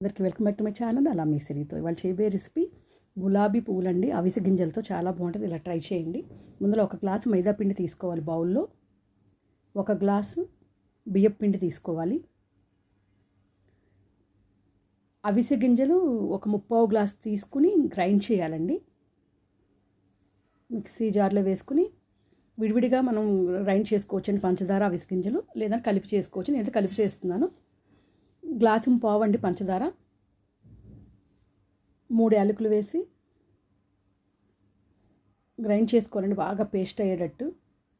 అందరికీ welcome back to my channel. అలా మీ సిరితో ఇవాళ చేయబోయే రెసిపీ గులాబీ పువ్వులండి. అవిసె గింజలతో చాలా బాగుంటుంది. ఇలా ట్రై చేయండి. ముందులో ఒక గ్లాసు మైదా పిండి తీసుకోవాలి బౌల్లో. ఒక గ్లాసు బియ్యం పిండి తీసుకోవాలి. అవిసె గింజలు ఒక ముప్పావు గ్లాస్ తీసుకుని గ్రైండ్ చేయాలండి. మిక్సీ జార్లో వేసుకుని విడివిడిగా మనం గ్రైండ్ చేసుకోవచ్చండి. పంచదార అవిసె గింజలు లేదా కలిపి చేసుకోవచ్చు నేను కలిపి చేస్తున్నాను. గ్లాసు పావండి పంచదార. మూడు యాలకులు వేసి గ్రైండ్ చేసుకోవాలండి బాగా పేస్ట్ అయ్యేటట్టు.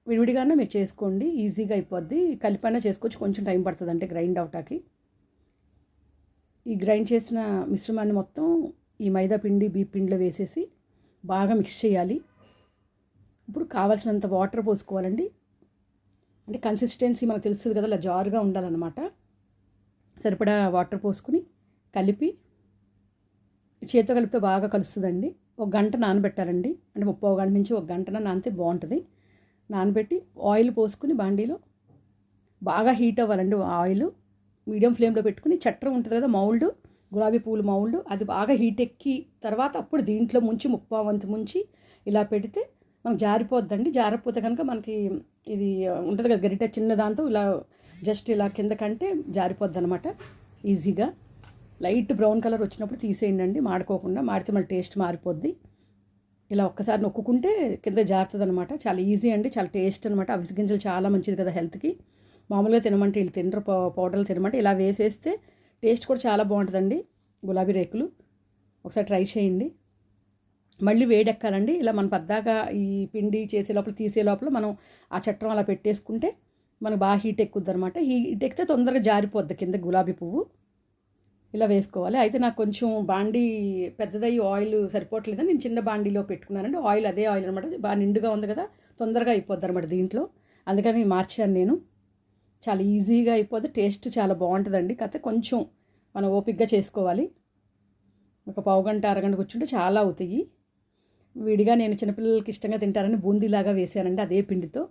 విడివిడిగానే మీరు చేసుకోండి ఈజీగా అయిపోద్ది. కలిపైనా చేసుకోవచ్చు కొంచెం టైం పడుతుంది అంటే గ్రైండ్ అవటాకి ఈ గ్రైండ్ చేసిన మిశ్రమాన్ని మొత్తం ఈ మైదా పిండి బీ పిండిలో వేసేసి బాగా మిక్స్ చేయాలి. ఇప్పుడు కావాల్సినంత వాటర్ పోసుకోవాలండి. అంటే కన్సిస్టెన్సీ మనకు తెలుస్తుంది కదా అలా జారుగా ఉండాలన్నమాట. సరిపడా వాటర్ పోసుకుని కలిపి చేతితో కలిపితే బాగా కలుస్తుందండి. ఒక గంట నానబెట్టాలండి. అంటే ముప్పై గంట నుంచి ఒక గంటన నానితే బాగుంటుంది. నానబెట్టి ఆయిల్ పోసుకుని బాండీలో బాగా హీట్ అవ్వాలండి ఆయిల్. మీడియం ఫ్లేమ్లో పెట్టుకుని చట్రం ఉంటుంది కదా మౌల్డ్ గులాబీ పూలు మౌల్డ్ అది బాగా హీట్ ఎక్కి తర్వాత అప్పుడు దీంట్లో ముంచి ముప్పా వంతు ముంచి ఇలా పెడితే మనకు జారిపోద్దండి. జారిపోతే కనుక మనకి ఇది ఉంటుంది కదా గరిట చిన్న దాంతో ఇలా జస్ట్ ఇలా కింద కంటే జారిపోద్ది అనమాట ఈజీగా లైట్ బ్రౌన్ కలర్ వచ్చినప్పుడు తీసేయండి అండి మాడుకోకుండా. మాడితే మళ్ళీ టేస్ట్ మారిపోద్ది. ఇలా ఒక్కసారి నొక్కుకుంటే కింద జారుతుంది అనమాట చాలా ఈజీ అండి చాలా టేస్ట్ అనమాట అవిసి గింజలు చాలా మంచిది కదా హెల్త్కి మామూలుగా తినమంటే వీళ్ళు తినరు పౌడర్లు తినమంటే ఇలా వేసేస్తే టేస్ట్ కూడా చాలా బాగుంటుందండి. గులాబీ రేకులు. ఒకసారి ట్రై చేయండి. మళ్ళీ వేడెక్కాలండి. ఇలా మనం పద్దాగా ఈ పిండి చేసే లోపల తీసే లోపల మనం ఆ చట్టం అలా పెట్టేసుకుంటే మనకు బాగా హీట్ ఎక్కుద్ది అనమాట హీట్ ఎక్కితే తొందరగా జారిపోద్ది కింద గులాబీ పువ్వు. ఇలా వేసుకోవాలి. అయితే నాకు కొంచెం బాండీ పెద్దదయ్యి ఆయిల్ సరిపోవట్లేదని నేను చిన్న బాండీలో పెట్టుకున్నానండి. ఆయిల్ అదే ఆయిల్ అనమాట బాగా నిండుగా ఉంది కదా తొందరగా అయిపోద్ది అనమాట దీంట్లో. అందుకని మార్చాను నేను. చాలా ఈజీగా అయిపోద్ది. టేస్ట్ చాలా బాగుంటుందండి. కాకపోతే కొంచెం మనం ఓపిక్గా చేసుకోవాలి. ఒక పావు గంట అరగంట కూర్చుంటే చాలా అవుతాయి. విడిగా నేను చిన్నపిల్లలకి ఇష్టంగా తింటారని బూందీలాగా వేసానండి అదే పిండితో.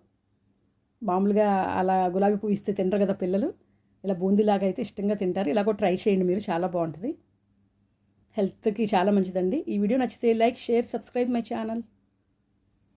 మామూలుగా అలా గులాబీ పువ్వు ఇస్తే తింటారు కదా పిల్లలు. ఇలా బూందీలాగా అయితే ఇష్టంగా తింటారు. ఇలా కూడా ట్రై చేయండి మీరు చాలా బాగుంటుంది. హెల్త్కి చాలా మంచిదండి. ఈ వీడియో నచ్చితే like share subscribe my channel.